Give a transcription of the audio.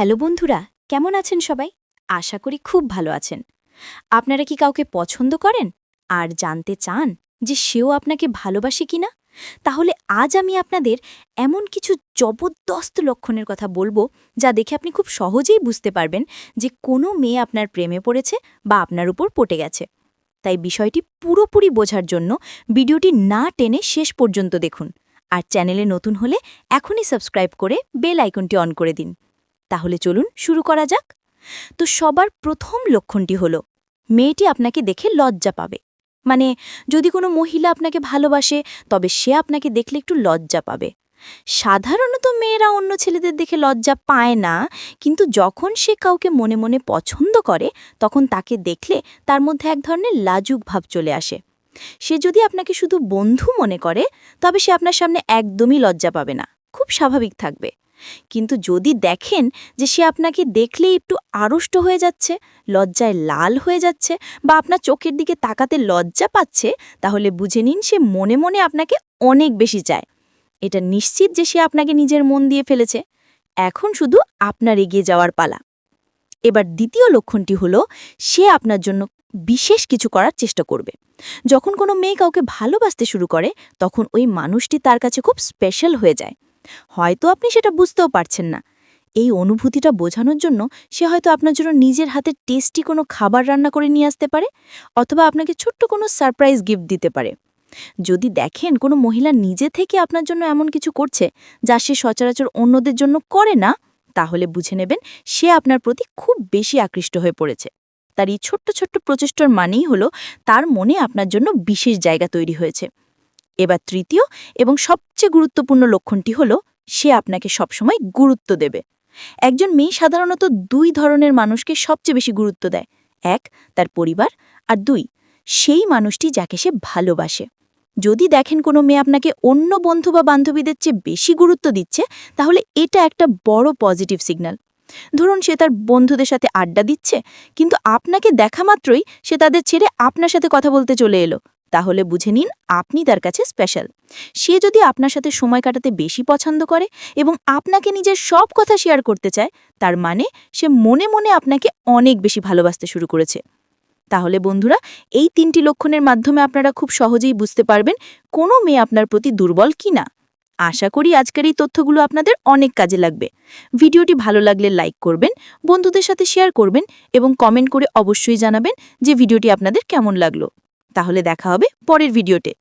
Hello বন্ধুরা, কেমন আছেন সবাই? আশা করি খুব ভালো আছেন। আপনারা কি কাউকে পছন্দ করেন? আর জানতে চান যে সেও আপনাকে ভালোবাসে কিনা? তাহলে আজ আমি আপনাদের এমন কিছু জবরদস্ত লক্ষণের কথা বলব, যা দেখে আপনি খুব সহজেই বুঝতে পারবেন যে কোনো মেয়ে আপনার প্রেমে পড়েছে বা আপনার উপর পটে গেছে। তাই বিষয়টি পুরোপুরি বোঝার জন্য ভিডিওটি না টেনে শেষ পর্যন্ত দেখুন। আর চ্যানেলে নতুন হলে এখনই সাবস্ক্রাইব করে বেল আইকনটি অন করে দিন। তাহলে চলুন শুরু করা যাক। তো সবার প্রথম লক্ষণটি হল, মেয়েটি আপনাকে দেখে লজ্জা পাবে। মানে যদি কোনো মহিলা আপনাকে ভালোবাসে, তবে সে আপনাকে দেখলে একটু লজ্জা পাবে। সাধারণত মেয়েরা অন্য ছেলেদের দেখে লজ্জা পায় না, কিন্তু যখন সে কাউকে মনে মনে পছন্দ করে, তখন তাকে দেখলে তার মধ্যে এক ধরনের লাজুক ভাব চলে আসে। সে যদি আপনাকে শুধু বন্ধু মনে করে, তবে সে আপনার সামনে একদমই লজ্জা পাবে না। খুব স্বাভাবিক থাকবে। কিন্তু যদি দেখেন যে সে আপনাকে দেখলেই একটু আড়ষ্ট হয়ে যাচ্ছে, লজ্জায় লাল হয়ে যাচ্ছে বা আপনার চোখের দিকে তাকাতে লজ্জা পাচ্ছে, তাহলে বুঝে নিন সে মনে মনে আপনাকে অনেক বেশি চায়। এটা নিশ্চিত যে সে আপনাকে নিজের মন দিয়ে ফেলেছে। এখন শুধু আপনার এগিয়ে যাওয়ার পালা। এবার দ্বিতীয় লক্ষণটি হলো, সে আপনার জন্য বিশেষ কিছু করার চেষ্টা করবে। যখন কোনো মেয়ে কাউকে ভালোবাসতে শুরু করে, তখন ওই মানুষটি তার কাছে খুব স্পেশাল হয়ে যায়। হয়তো আপনি সেটা বুঝতেও পারছেন না। এই অনুভূতিটা বোঝানোর জন্য সে হয়তো আপনার জন্য নিজের হাতে টেস্টি কোনো খাবার রান্না করে নিয়ে আসতে পারে, অথবা আপনাকে ছোট্ট কোনো সারপ্রাইজ গিফট দিতে পারে। যদি দেখেন কোনো মহিলা নিজে থেকে আপনার জন্য এমন কিছু করছে, যা সে সচরাচর অন্যদের জন্য করে না, তাহলে বুঝে নেবেন সে আপনার প্রতি খুব বেশি আকৃষ্ট হয়ে পড়েছে। তার এই ছোট্ট ছোট্ট প্রচেষ্টার মানেই হলো তার মনে আপনার জন্য বিশেষ জায়গা তৈরি হয়েছে। এবার তৃতীয় এবং সবচেয়ে গুরুত্বপূর্ণ লক্ষণটি হল সে আপনাকে সবসময় গুরুত্ব দেবে। একজন মেয়ে সাধারণত দুই ধরনের মানুষকে সবচেয়ে বেশি গুরুত্ব দেয়, এক তার পরিবার আর দুই সেই মানুষটি যাকে সে ভালোবাসে। যদি দেখেন কোনো মেয়ে আপনাকে অন্য বন্ধু বা বান্ধবীদের চেয়ে বেশি গুরুত্ব দিচ্ছে, তাহলে এটা একটা বড় পজিটিভ সিগন্যাল। ধরুন সে তার বন্ধুদের সাথে আড্ডা দিচ্ছে, কিন্তু আপনাকে দেখা মাত্রই সে তাদের ছেড়ে আপনার সাথে কথা বলতে চলে এলো। তাহলে বুঝে নিন আপনি তার কাছে স্পেশাল সে যদি আপনার সাথে সময় কাটাতে বেশি পছন্দ করে এবং আপনাকে নিজের সব কথা শেয়ার করতে চায়, তার মানে সে মনে মনে আপনাকে অনেক বেশি ভালোবাসতে শুরু করেছে। তাহলে বন্ধুরা, এই তিনটি লক্ষণের মাধ্যমে আপনারা খুব সহজেই বুঝতে পারবেন কোনো মেয়ে আপনার প্রতি দুর্বল কি না। আশা করি আজকের এই তথ্যগুলো আপনাদের অনেক কাজে লাগবে। ভিডিওটি ভালো লাগলে লাইক করবেন, বন্ধুদের সাথে শেয়ার করবেন এবং কমেন্ট করে অবশ্যই জানাবেন যে ভিডিওটি আপনাদের কেমন লাগল। তাহলে দেখা হবে পরের ভিডিওতে।